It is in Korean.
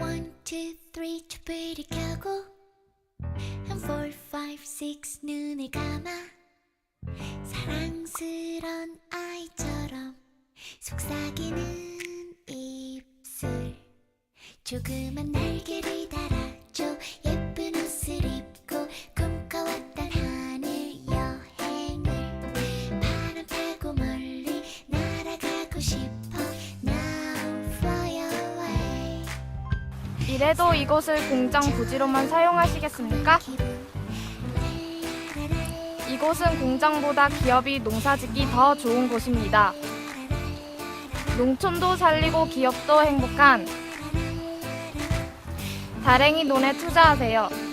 One, two, 켜고. And 눈을 감아. 사랑스런 아이처럼 속삭이는 입술. 조그만 날개를 달아 이래도 이곳을 공장 부지로만 사용하시겠습니까? 이곳은 공장보다 기업이 농사짓기 더 좋은 곳입니다. 농촌도 살리고 기업도 행복한 다랭이 논에 투자하세요.